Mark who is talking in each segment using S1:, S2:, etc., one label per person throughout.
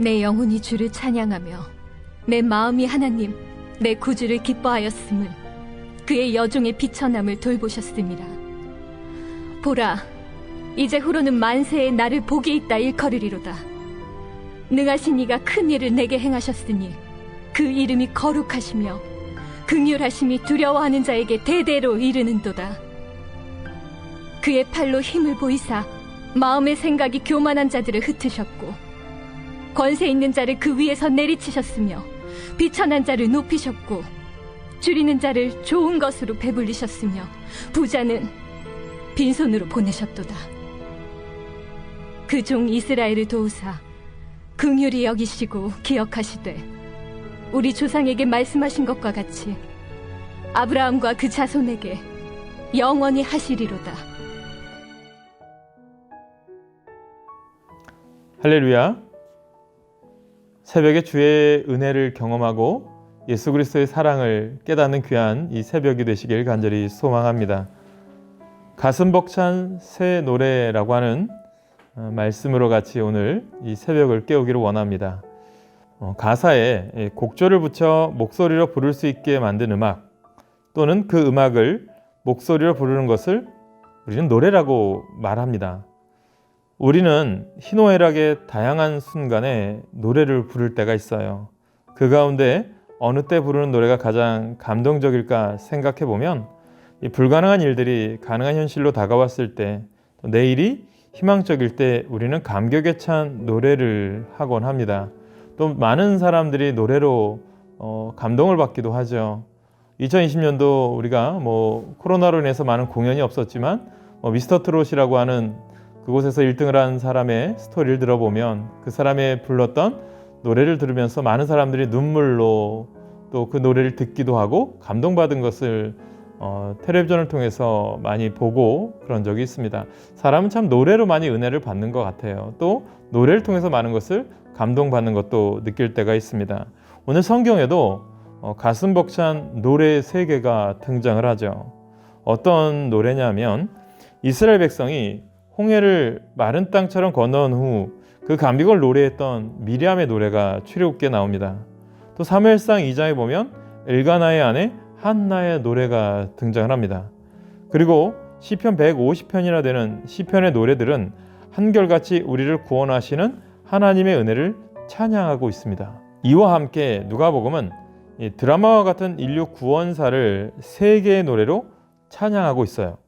S1: 내 영혼이 주를 찬양하며 내 마음이 하나님 내 구주를 기뻐하였음은 그의 여종의 비천함을 돌보셨습니다. 보라, 이제 후로는 만세에 나를 복이 있다 일컬으리로다. 능하신 이가 큰 일을 내게 행하셨으니 그 이름이 거룩하시며 극률하심이 두려워하는 자에게 대대로 이르는도다. 그의 팔로 힘을 보이사 마음의 생각이 교만한 자들을 흩으셨고 권세 있는 자를 그 위에서 내리치셨으며 비천한 자를 높이셨고 줄이는 자를 좋은 것으로 배불리셨으며 부자는 빈손으로 보내셨도다. 그 종 이스라엘을 도우사 긍휼히 여기시고 기억하시되 우리 조상에게 말씀하신 것과 같이 아브라함과 그 자손에게 영원히 하시리로다.
S2: 할렐루야. 새벽에 주의 은혜를 경험하고 예수 그리스도의 사랑을 깨닫는 귀한 이 새벽이 되시길 간절히 소망합니다. 가슴 벅찬 새 노래라고 하는 어, 말씀으로 같이 오늘 이 새벽을 깨우기를 원합니다. 어, 가사에 예, 곡조를 붙여 목소리로 부를 수 있게 만든 음악 또는 그 음악을 목소리로 부르는 것을 우리는 노래라고 말합니다. 우리는 희노애락의 다양한 순간에 노래를 부를 때가 있어요. 그 가운데 어느 때 부르는 노래가 가장 감동적일까 생각해 보면 이 불가능한 일들이 가능한 현실로 다가왔을 때 내일이 희망적일 때 우리는 감격에 찬 노래를 하곤 합니다. 또 많은 사람들이 노래로 어, 감동을 받기도 하죠. 2020년도 우리가 뭐 코로나로 인해서 많은 공연이 없었지만 뭐 미스터 트롯이라고 하는 그곳에서 1등을 한 사람의 스토리를 들어보면 그 사람의 불렀던 노래를 들으면서 많은 사람들이 눈물로 또 그 노래를 듣기도 하고 감동받은 것을 어, 텔레비전을 통해서 많이 보고 그런 적이 있습니다. 사람은 참 노래로 많이 은혜를 받는 것 같아요. 또 노래를 통해서 많은 것을 감동받는 것도 느낄 때가 있습니다. 오늘 성경에도 어, 가슴 벅찬 노래 세 개가 등장을 하죠. 어떤 노래냐면 이스라엘 백성이 홍해를 마른 땅처럼 건너온 후 그 감격을 노래했던 미리암의 노래가 출애굽기에 나옵니다. 또 사무엘상 2장에 보면 엘가나의 아내 한나의 노래가 등장을 합니다. 그리고 시편 150편이나 되는 시편의 노래들은 한결같이 우리를 구원하시는 하나님의 은혜를 찬양하고 있습니다. 이와 함께 누가복음은 이 드라마와 같은 인류 구원사를 세 개의 노래로 찬양하고 있어요.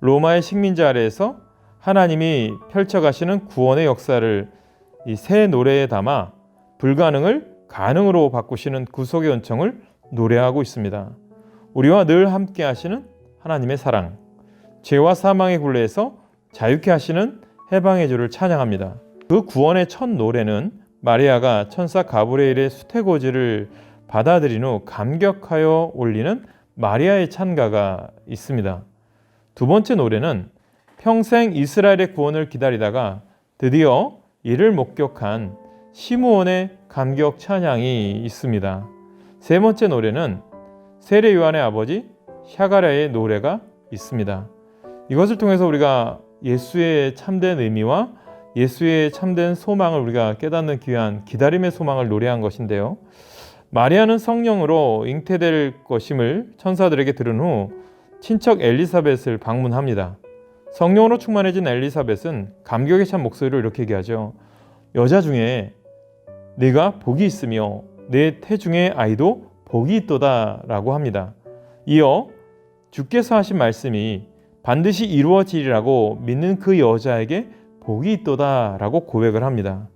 S2: 로마의 식민지 아래에서 하나님이 펼쳐가시는 구원의 역사를 이 새 노래에 담아 불가능을 가능으로 바꾸시는 구속의 은총을 노래하고 있습니다. 우리와 늘 함께 하시는 하나님의 사랑, 죄와 사망의 굴레에서 자유케 하시는 해방의 주를 찬양합니다. 그 구원의 첫 노래는 마리아가 천사 가브리엘의 수태고지를 받아들인 후 감격하여 올리는 마리아의 찬가가 있습니다. 두 번째 노래는 평생 이스라엘의 구원을 기다리다가 드디어 이를 목격한 시므온의 감격 찬양이 있습니다. 세 번째 노래는 세례 요한의 아버지 샤가랴의 노래가 있습니다. 이것을 통해서 우리가 예수의 참된 의미와 예수의 참된 소망을 우리가 깨닫는 귀한 기다림의 소망을 노래한 것인데요. 마리아는 성령으로 잉태될 것임을 천사들에게 들은 후 친척 엘리사벳을 방문합니다. 성령으로 충만해진 엘리사벳은 감격에 찬 목소리로 이렇게 얘기하죠. 여자 중에 네가 복이 있으며 내 태중의 아이도 복이 있도다라고 합니다. 이어 주께서 하신 말씀이 반드시 이루어지리라고 믿는 그 여자에게 복이 있도다라고 고백을 합니다.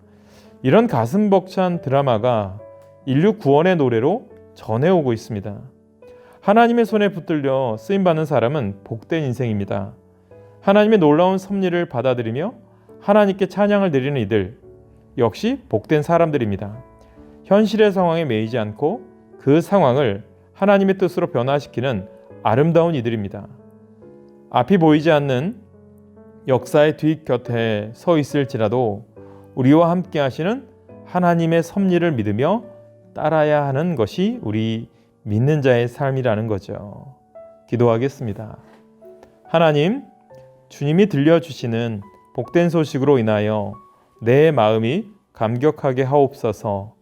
S2: 이런 가슴 벅찬 드라마가 인류 구원의 노래로 전해오고 있습니다. 하나님의 손에 붙들려 쓰임 받는 사람은 복된 인생입니다. 하나님의 놀라운 섭리를 받아들이며 하나님께 찬양을 드리는 이들 역시 복된 사람들입니다. 현실의 상황에 매이지 않고 그 상황을 하나님의 뜻으로 변화시키는 아름다운 이들입니다. 앞이 보이지 않는 역사의 뒷곁에 서 있을지라도 우리와 함께 하시는 하나님의 섭리를 믿으며 따라야 하는 것이 우리 믿는 자의 삶이라는 거죠. 기도하겠습니다. 하나님, 주님이 들려주시는 복된 소식으로 인하여 내 마음이 감격하게 하옵소서.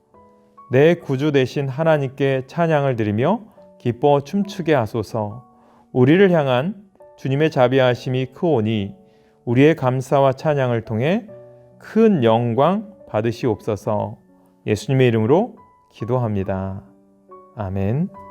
S2: 내 구주 되신 하나님께 찬양을 드리며 기뻐 춤추게 하소서. 우리를 향한 주님의 자비하심이 크오니 우리의 감사와 찬양을 통해 큰 영광 받으시옵소서. 예수님의 이름으로 기도합니다. 아멘.